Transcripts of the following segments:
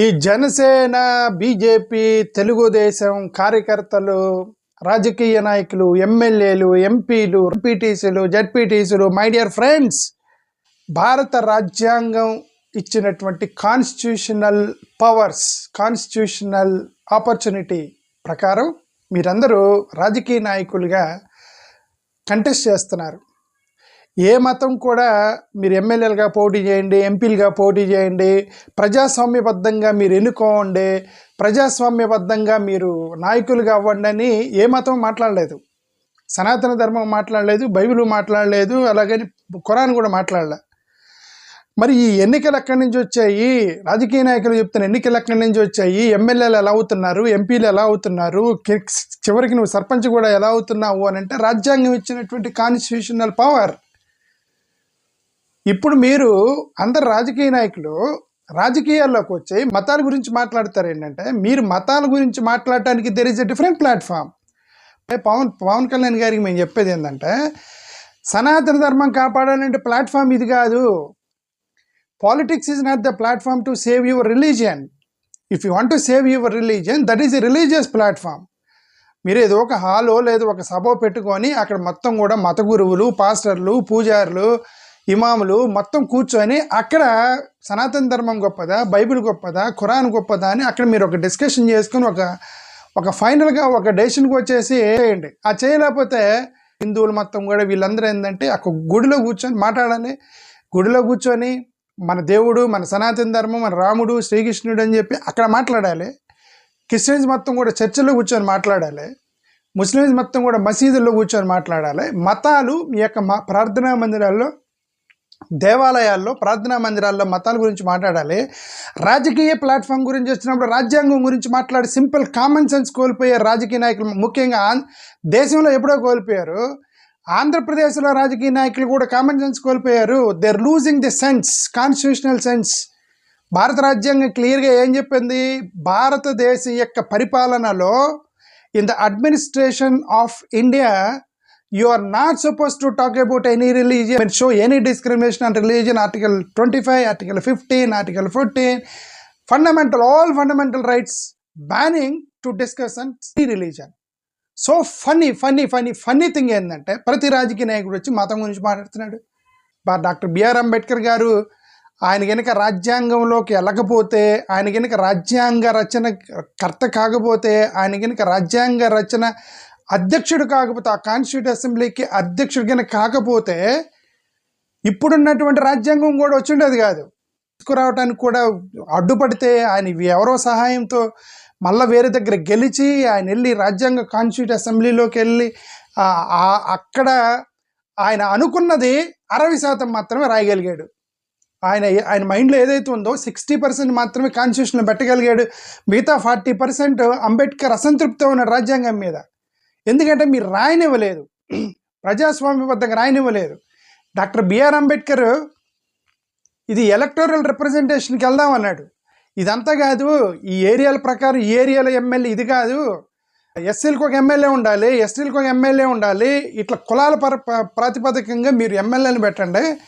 ఈ జనసేన బీజేపీ తెలుగుదేశం కార్యకర్తలు రాజకీయ నాయకులు ఎమ్మెల్యేలు ఎంపీలు ఎంపీటీసీలు జడ్పీటీసీలు మై డియర్ ఫ్రెండ్స్ భారత రాజ్యాంగం ఇచ్చినటువంటి కాన్స్టిట్యూషనల్ పవర్స్ కాన్స్టిట్యూషనల్ ఆపర్చునిటీ ప్రకారం మీరందరూ రాజకీయ నాయకులుగా కంటెస్ట్ చేస్తున్నారు. ఏ మతం కూడా మీరు ఎమ్మెల్యేలుగా పోటీ చేయండి ఎంపీలుగా పోటీ చేయండి ప్రజాస్వామ్యబద్ధంగా మీరు ఎన్నుకోండి ప్రజాస్వామ్యబద్ధంగా మీరు నాయకులుగా అవ్వండి అని ఏ మతం మాట్లాడలేదు. సనాతన ధర్మం మాట్లాడలేదు బైబిల్ మాట్లాడలేదు అలాగని ఖురాన్ కూడా మాట్లాడలే. మరి ఈ ఎన్నికలు ఎక్కడి నుంచి వచ్చాయి? రాజకీయ నాయకులు చెప్తున్న ఎన్నికలు ఎక్కడి నుంచి వచ్చాయి? ఎమ్మెల్యేలు ఎలా అవుతున్నారు? ఎంపీలు ఎలా అవుతున్నారు? చివరికి నువ్వు సర్పంచ్ కూడా ఎలా అవుతున్నావు అని అంటే రాజ్యాంగం ఇచ్చినటువంటి కాన్స్టిట్యూషనల్ పవర్ ఇప్పుడు మీరు అందరు రాజకీయ నాయకులు రాజకీయాల్లోకి వచ్చి మతాల గురించి మాట్లాడతారు ఏంటంటే మీరు మతాల గురించి మాట్లాడటానికి there is a different platform Pawan Pawan Kalyan గారికి మేము చెప్పేది ఏంటంటే సనాతన ధర్మం కాపాడాలంటే ప్లాట్ఫామ్ ఇది కాదు. Politics is not the platform to save your religion if you want to save your religion that is a religious platform మీరు ఏదో ఒక హాలో లేదు ఒక సభ పెట్టుకొని అక్కడ మొత్తం కూడా మత గురువులు పాస్టర్లు పూజారులు ఇమాములు మొత్తం కూర్చొని అక్కడ సనాతన ధర్మం గొప్పదా బైబిల్ గొప్పదా ఖురాన్ గొప్పదా అని అక్కడ మీరు ఒక డిస్కషన్ చేసుకొని ఒక ఒక ఫైనల్గా ఒక డెసిషన్కి వచ్చేసి చేయండి. ఆ చేయలేకపోతే హిందువులు మొత్తం కూడా వీళ్ళందరూ ఏంటంటే ఒక గుడిలో కూర్చొని మాట్లాడాలి. గుడిలో కూర్చొని మన దేవుడు మన సనాతన ధర్మం మన రాముడు శ్రీకృష్ణుడు అని చెప్పి అక్కడ మాట్లాడాలి. క్రిస్టియన్స్ మొత్తం కూడా చర్చిలో కూర్చొని మాట్లాడాలి. ముస్లిమ్స్ మొత్తం కూడా మసీదుల్లో కూర్చొని మాట్లాడాలి. మతాలు మీ యొక్క మా ప్రార్థనా మందిరాల్లో దేవాలయాల్లో ప్రార్థనా మందిరాల్లో మతాల గురించి మాట్లాడాలి. రాజకీయ ప్లాట్ఫామ్ గురించి వచ్చినప్పుడు రాజ్యాంగం గురించి మాట్లాడి సింపుల్ కామన్ సెన్స్ కోల్పోయారు రాజకీయ నాయకులు ముఖ్యంగా దేశంలో ఎప్పుడో కోల్పోయారు. ఆంధ్రప్రదేశ్లో రాజకీయ నాయకులు కూడా కామన్ సెన్స్ కోల్పోయారు. They are losing the sense constitutional sense భారత రాజ్యాంగం క్లియర్గా ఏం చెప్పింది? భారతదేశం యొక్క పరిపాలనలో in the administration of India you are not suppose to talk about any religion show any discrimination and religion article twenty five article fifteen article fourteen fundamental all fundamental rights banning to discuss and religion so funny funny funny funny thing ఏంటంటే ప్రతి రాజకీయ నాయకుడు వచ్చి మతం గురించి మాట్లాడుతున్నాడు. Doctor BR Ambedkar గారు ఆయన కనుక రాజ్యాంగంలోకి వెళ్ళకపోతే ఆయన కనుక రాజ్యాంగ రచన కర్త కాకపోతే ఆయన కనుక రాజ్యాంగ రచన అధ్యక్షుడు కాకపోతే ఆ కాన్స్టిట్యూట్ అసెంబ్లీకి అధ్యక్షుడు కనుక కాకపోతే ఇప్పుడున్నటువంటి రాజ్యాంగం కూడా వచ్చిండేది కాదు. తీసుకురావడానికి కూడా అడ్డుపడితే ఆయన ఎవరో సహాయంతో మళ్ళీ వేరే దగ్గర గెలిచి ఆయన వెళ్ళి రాజ్యాంగ కాన్స్టిట్యూట్ అసెంబ్లీలోకి వెళ్ళి అక్కడ ఆయన అనుకున్నది అరవై శాతం మాత్రమే రాయగలిగాడు. ఆయన ఆయన మైండ్లో ఏదైతే ఉందో సిక్స్టీ పర్సెంట్ మాత్రమే కాన్స్టిట్యూషన్లో పెట్టగలిగాడు. మిగతా ఫార్టీ పర్సెంట్ అంబేద్కర్ అసంతృప్తి ఉన్న రాజ్యాంగం మీద. ఎందుకంటే మీరు రాయనివ్వలేదు. ప్రజాస్వామ్యబద్ధంగా రాయనివ్వలేదు. డాక్టర్ బిఆర్ అంబేద్కర్ ఇది ఎలక్టోరల్ రిప్రజెంటేషన్కి వెళ్దాం అన్నాడు. ఇదంతా కాదు ఈ ఏరియాల ప్రకారం ఈ ఏరియాల ఎమ్మెల్యే ఇది కాదు. ఎస్సీలకు ఒక ఎమ్మెల్యే ఉండాలి ఎస్టీలకు ఒక ఎమ్మెల్యే ఉండాలి ఇట్లా కులాల పర ప- ప్రాతిపదికంగా మీరు ఎమ్మెల్యేని పెట్టండి.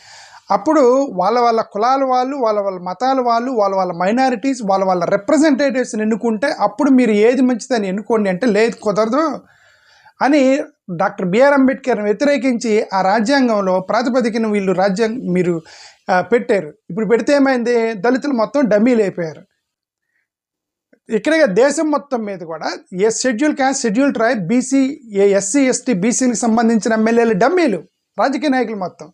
అప్పుడు వాళ్ళ వాళ్ళ కులాల వాళ్ళు వాళ్ళ వాళ్ళ మతాల వాళ్ళు వాళ్ళ వాళ్ళ మైనారిటీస్ వాళ్ళ వాళ్ళ రిప్రజెంటేటివ్స్ని ఎన్నుకుంటే అప్పుడు మీరు ఏది మంచిదని ఎన్నుకోండి అంటే లేదు కుదరదు. అని డాక్టర్ బిఆర్ అంబేద్కర్ని వ్యతిరేకించి ఆ రాజ్యాంగంలో ప్రాతిపదికన వీళ్ళు రాజ్యాంగం మీరు పెట్టారు. ఇప్పుడు పెడితే ఏమైంది? దళితులు మొత్తం డమ్మీలు అయిపోయారు ఇక్కడగా దేశం మొత్తం మీద కూడా ఏ schedule caste schedule tribe BC ఏ ఎస్సీ ఎస్టీ బీసీలకు సంబంధించిన ఎమ్మెల్యేలు డమ్మీలు. రాజకీయ నాయకులు మొత్తం.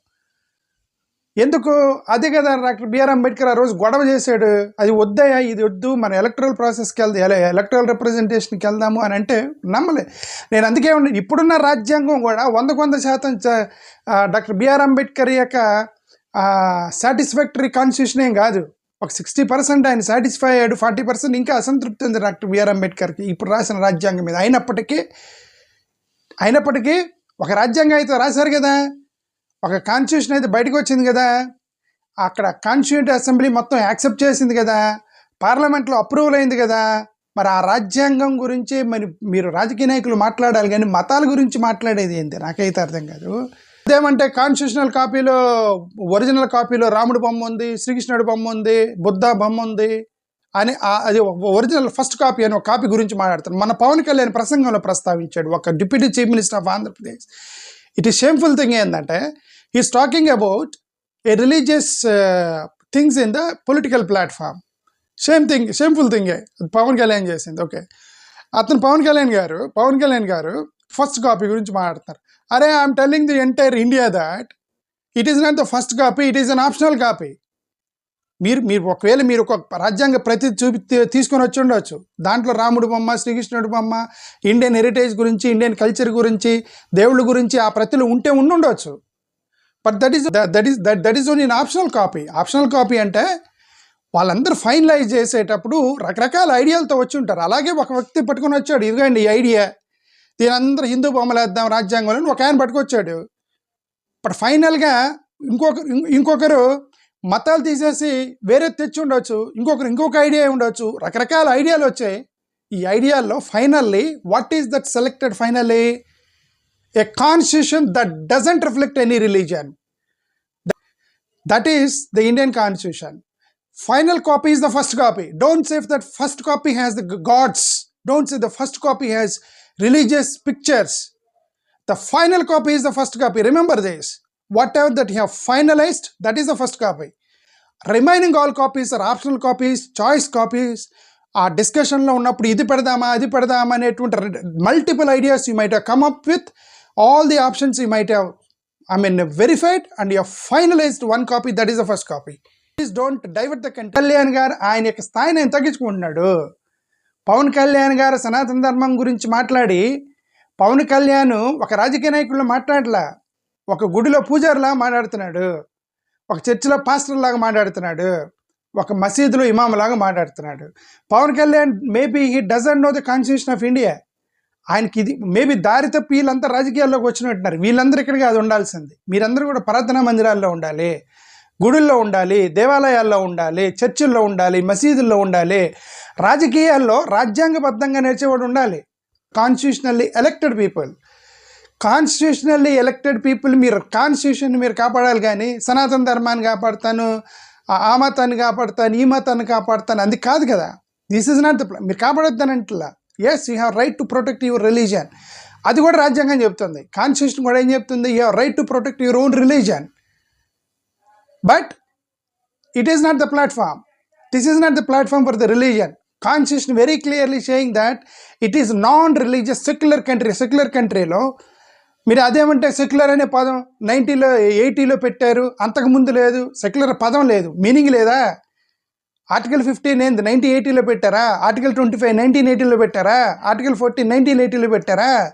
ఎందుకు? అదే కదా డాక్టర్ బిఆర్ అంబేద్కర్ ఆ రోజు గొడవ చేశాడు. అది వద్దయా ఇది వద్దు మన ఎలక్ట్రల్ ప్రాసెస్కి వెళ్దాం ఎలక్ట్రల్ రిప్రజెంటేషన్కి వెళ్దాము అని అంటే నమ్మలే. నేను అందుకే ఇప్పుడున్న రాజ్యాంగం కూడా వందకు వంద శాతం డాక్టర్ బిఆర్ అంబేద్కర్ యొక్క సాటిస్ఫాక్టరీ కాన్స్టిట్యూషన్ ఏం కాదు. ఒక సిక్స్టీ పర్సెంట్ ఆయన సాటిస్ఫై అయ్యాడు ఫార్టీ పర్సెంట్ ఇంకా అసంతృప్తి ఉంది డాక్టర్ బిఆర్ అంబేద్కర్కి ఇప్పుడు రాసిన రాజ్యాంగం మీద. అయినప్పటికీ అయినప్పటికీ ఒక రాజ్యాంగం అయితే రాశారు కదా. ఒక కాన్స్టిట్యూషన్ అయితే బయటకు వచ్చింది కదా. అక్కడ కాన్స్టిట్యూంట్ అసెంబ్లీ మొత్తం యాక్సెప్ట్ చేసింది కదా. పార్లమెంట్లో అప్రూవల్ అయింది కదా. మరి ఆ రాజ్యాంగం గురించి మరి మీరు రాజకీయ నాయకులు మాట్లాడాలి కానీ మతాల గురించి మాట్లాడేది ఏంటి? నాకైతే అర్థం కాదు. అదేమంటే కాన్స్టిట్యూషనల్ కాపీలో ఒరిజినల్ కాపీలో రాముడు బొమ్మ ఉంది శ్రీకృష్ణుడి బొమ్మ ఉంది బుద్ధ బొమ్మ ఉంది అని అది ఒరిజినల్ ఫస్ట్ కాపీ అని ఒక కాపీ గురించి మాట్లాడతారు. మన పవన్ కళ్యాణ్ ప్రసంగంలో ప్రస్తావించాడు. ఒక deputy chief minister of Andhra Pradesh it is shameful thing ఏంటంటే is talking about a religious things in the political platform same thing shameful థింగే Pawan Kalyan చేసింది. ఓకే అతను పవన్ కళ్యాణ్ గారు పవన్ కళ్యాణ్ గారు ఫస్ట్ కాపీ గురించి మాట్లాడుతున్నారు. అరే I'm telling the entire India that it is not the first copy it is an optional copy మీరు మీరు ఒకవేళ మీరు ఒక రాజ్యాంగ ప్రతి చూపి తీసుకొని వచ్చి ఉండవచ్చు దాంట్లో రాముడు బొమ్మ శ్రీకృష్ణుడు బొమ్మ ఇండియన్ హెరిటేజ్ గురించి ఇండియన్ కల్చర్ గురించి దేవుళ్ళ గురించి ఆ ప్రతిలో ఉంటే ఉండుండవచ్చు but that is that is that that is only optional copy. Optional copy అంటే వాళ్ళందరూ ఫైనలైజ్ చేసేటప్పుడు రకరకాల ఐడియాలతో వచ్చి ఉంటారు. అలాగే ఒక వ్యక్తి పట్టుకొని వచ్చాడు. ఇదిగోండి ఈ ఐడియా. దీని అందరూ హిందూ బొమ్మలు వేద్దాం రాజ్యాంగంలో అని ఒక ఆయన పట్టుకొచ్చాడు. బట్ ఫైనల్గా ఇంకొకరు ఇంకొకరు మతాలు తీసేసి వేరే తెచ్చి ఉండొచ్చు. ఇంకొకరు ఇంకొక ఐడియా ఉండొచ్చు. రకరకాల ఐడియాలు వచ్చాయి. ఈ ఐడియాల్లో finally what is that selected finally? A constitution that doesn't reflect any religion. That is the Indian constitution. Final copy is the first copy. Don't say that first copy has the gods. Don't say the first copy has religious pictures. The final copy is the first copy. Remember this. Whatever that that finalized that is that first copy remaining all copies are optional copies choice copies ఆ డిస్కషన్లో ఉన్నప్పుడు ఇది పెడదామా అది పెడదామా అనేటువంటి multiple ideas you might have come up with all the options you might have I mean verified and you finalized one copy that is the first copy please don't divert the content Kalyan garu ఆయన యొక్క స్థాయిని ఆయన తగ్గించుకుంటున్నాడు. పవన్ కళ్యాణ్ గారు సనాతన ధర్మం గురించి మాట్లాడి పవన్ కళ్యాణ్ ఒక రాజకీయ నాయకుల్లో మాట్లాడలా. ఒక గుడిలో పూజారిలా మాట్లాడుతున్నాడు. ఒక చర్చిలో పాస్టర్ లాగా మాట్లాడుతున్నాడు. ఒక మసీదులో ఇమాములాగా లాగా మాట్లాడుతున్నాడు. Pawan Kalyan maybe he doesn't know the constitution of India. ఆయనకి ఇది మేబీ దారి తప్పి వీళ్ళంతా రాజకీయాల్లోకి వచ్చినట్టున్నారు. వీళ్ళందరూ ఇక్కడికి అది ఉండాల్సింది. మీరందరూ కూడా ప్రార్థనా మందిరాల్లో ఉండాలి. గుడుల్లో ఉండాలి. దేవాలయాల్లో ఉండాలి. చర్చిల్లో ఉండాలి. మసీదుల్లో ఉండాలి. రాజకీయాల్లో రాజ్యాంగబద్ధంగా నడిచేవాడు ఉండాలి. Constitutionally elected people. Constitutionally elected people మీరు కాన్స్టిట్యూషన్ మీరు కాపాడాలి కానీ సనాతన ధర్మాన్ని కాపాడుతాను ఆ- మతాన్ని కాపాడుతాను ఈ మతాన్ని కాపాడుతాను అది కాదు కదా. దిస్ ఇస్ నాట్ ద మీరు కాపాడొద్దానంటలా yes you have right to protect your religion అది కూడా రాజ్యాంగం చెప్తుంది. కాన్స్టిట్యూషన్ కూడా ఏం చెప్తుంది? You have right to protect your own religion but it is not the platform this is not the platform for the religion constitution very clearly saying that it is non religious secular country secular కంట్రీలో మీరు అదేమంటే secular అనే పదం నైంటీలో ఎయిటీలో పెట్టారు. అంతకు ముందు లేదు. Secular పదం లేదు. మీనింగ్ లేదా? ఆర్టికల్ ఫిఫ్టీన్ ఏంది? నైన్టీన్ ఎయిటీలో పెట్టారా? ఆర్టికల్ ట్వంటీ ఫైవ్ నైన్టీన్ ఎయిటీలో పెట్టారా? ఆర్టికల్ ఫోర్టీన్ నైన్టీన్ ఎయిటీలో పెట్టారా?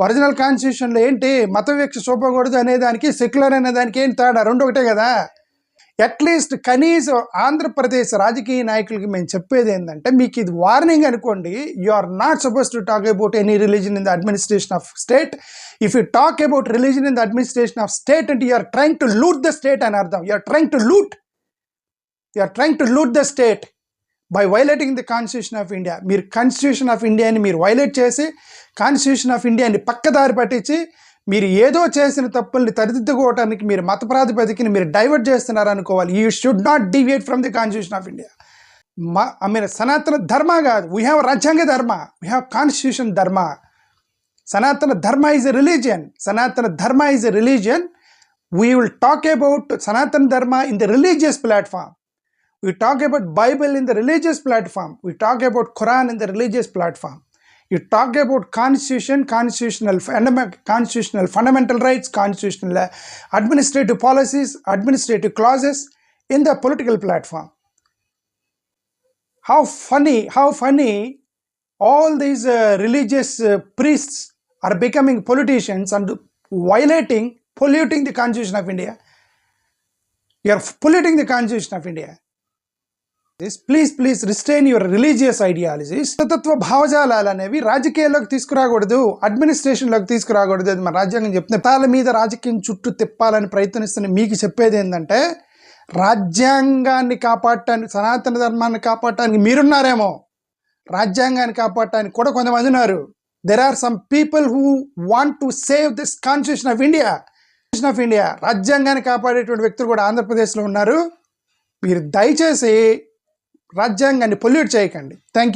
ఒరిజినల్ కాన్స్టిట్యూషన్లో ఏంటి? మత వివక్ష చూపకూడదు అనే దానికి సెక్యులర్ అనే దానికి ఏంటి తేడా? రెండు ఒకటే కదా? అట్లీస్ట్ కనీసం ఆంధ్రప్రదేశ్ రాజకీయ నాయకులకి మేము చెప్పేది ఏంటంటే మీకు ఇది వార్నింగ్ అనుకోండి you are not suppose to talk about any religion in the administration of state if you talk about religion in the administration of state అంటే you are trying to loot the state అని అర్థం. You are trying to loot you are trying to loot the state by violating the constitution of India మీరు constitution of ఇండియాని మీరు violate చేసి constitution of ఇండియాని పక్కదారి పట్టించి మీరు ఏదో చేసిన తప్పుల్ని తరిదిద్దుకోవటానికి మీరు మత ప్రాతిపదికని మీరు డైవర్ట్ చేస్తున్నారు అనుకోవాలి you should not deviate from the constitution of India మా ఐ మీన్ సనాతన ధర్మ కాదు. వీ హ్యావ్ రాజ్యాంగ ధర్మ. వీ హ్యావ్ కాన్స్టిట్యూషన్ ధర్మ. సనాతన Dharma is a religion Sanatana Dharma is a religion we will talk about Sanatana Dharma in the religious platform we talk about Bible in the religious platform we talk about Quran in the religious platform you talk about constitution constitutional constitutional fundamental rights constitutional uh, administrative policies administrative clauses in the political platform. How funny how funny all these uh, religious uh, priests are becoming politicians and violating polluting the constitution of india. You are polluting the constitution of india please please restrain your religious ideologies తత్వ భావజాలాలు అనేవి రాజకీయాల్లోకి తీసుకురాకూడదు. అడ్మినిస్ట్రేషన్లోకి తీసుకురాకూడదు అది మన రాజ్యాంగం చెప్తుంది. తాల మీద రాజకీయం చుట్టూ తిప్పాలని ప్రయత్నిస్తున్న మీకు చెప్పేది ఏంటంటే రాజ్యాంగాన్ని కాపాడటానికి సనాతన ధర్మాన్ని కాపాడటానికి మీరున్నారేమో. రాజ్యాంగాన్ని కాపాడటానికి కూడా కొంతమంది ఉన్నారు. There are some people who want to save this constitution of India constitution of India రాజ్యాంగాన్ని కాపాడేటువంటి వ్యక్తులు కూడా ఆంధ్రప్రదేశ్లో ఉన్నారు. మీరు దయచేసి రాజ్యాంగాన్ని పొల్యూట్ చేయకండి. Thank you